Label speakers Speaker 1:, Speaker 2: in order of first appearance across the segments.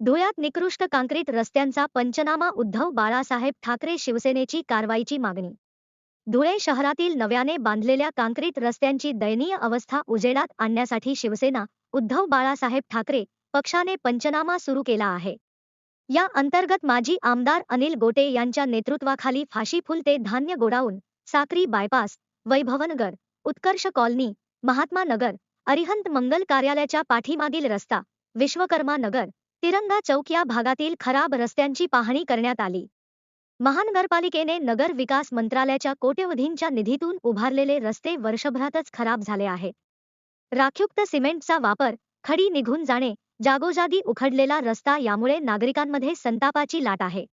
Speaker 1: धुळ्यात निकृष्ट काँक्रीट रस्त्यांचा पंचनामा उद्धव बाळासाहेब ठाकरे शिवसेनेची कारवाईची मागणी. धुळे शहरातील नव्याने बांधलेल्या काँक्रीट रस्त्यांची दयनीय अवस्था उजेडात आणण्यासाठी शिवसेना उद्धव बाळासाहेब ठाकरे पक्षाने पंचनामा सुरू केला आहे. या अंतर्गत माजी आमदार अनिल गोटे यांच्या नेतृत्वाखाली फाशीफुल ते धान्य godown Sakri bypass Vaibhavnagar Utkarsh colony Mahatma Nagar Arihant Mangal कार्यालयाच्या पाठीमागील रस्ता विश्वकर्मा नगर तिरंगा चौक या भागातील खराब रस्त्यांची पाहणी करण्यात आली. महानगरपालिकेने नगर विकास मंत्रालयाच्या कोट्यवधींच्या निधीतून उभारलेले रस्ते वर्षभरातच खराब झाले आहेत. राख्युक्त सिमेंटचा वापर खडी निघून जाणे जागोजागी उखडलेला रस्ता यामुळे नागरिकांमध्ये संतापाची लाट आहे.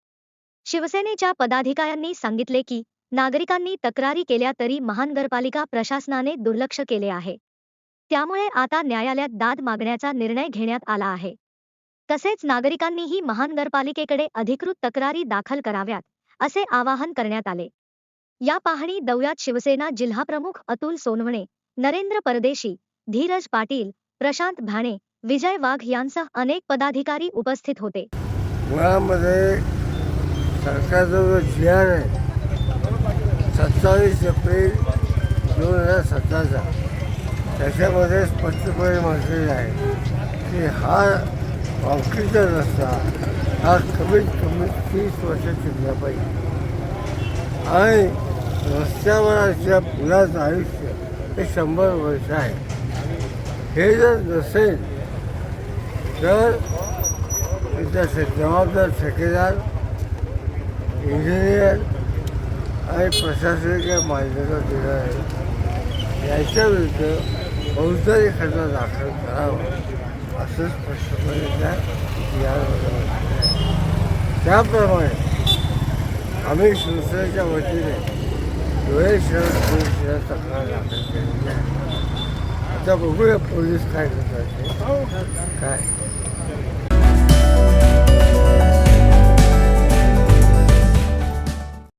Speaker 1: शिवसेनेच्या पदाधिकाऱ्यांनी सांगितले की नागरिकांनी तक्रारी केल्या तरी महानगरपालिका प्रशासनाने दुर्लक्ष केले आहे. त्यामुळे आता न्यायालयात दाद मागण्याचा निर्णय घेण्यात आला आहे. तसेच नागरिकांनीही महानगरपालिकेकडे अधिकृत तक्रारी दाखल कराव्यात असे आवाहन करण्यात आले. या पाहणी दौऱ्यात शिवसेना जिल्हाप्रमुख अतुल सोनवणे नरेंद्र परदेशी धीरज पाटील प्रशांत भाणे विजय वाघ यांसह अनेक पदाधिकारी उपस्थित होते.
Speaker 2: मुळामध्ये सरकारचा जो जी आर आहे सत्तावीस एप्रिल दोन हजार सतराचा त्याच्यामध्ये स्पष्टपणे म्हटलेलं आहे की हा कॉन्क्रीटचा रस्ता हा कमीत कमी तीस वर्ष टिकला पाहिजे आणि रस्त्यावरच्या पुलाचं आयुष्य हे शंभर वर्ष आहे हे जर नसेल तर तिथं जबाबदार ठेकेदार इंजिनियर आणि प्रशासकीय मान्यता देणार आहे याच्या विरुद्ध फौजदारी खटला दाखल करावा असं स्पष्टपणे या त्याप्रमाणे आम्ही शिवसेनेच्या वतीने धुळे शहर पोलिसाला तक्रार दाखल केलेली आहे. आता बघूया पोलीस काय करतात काय?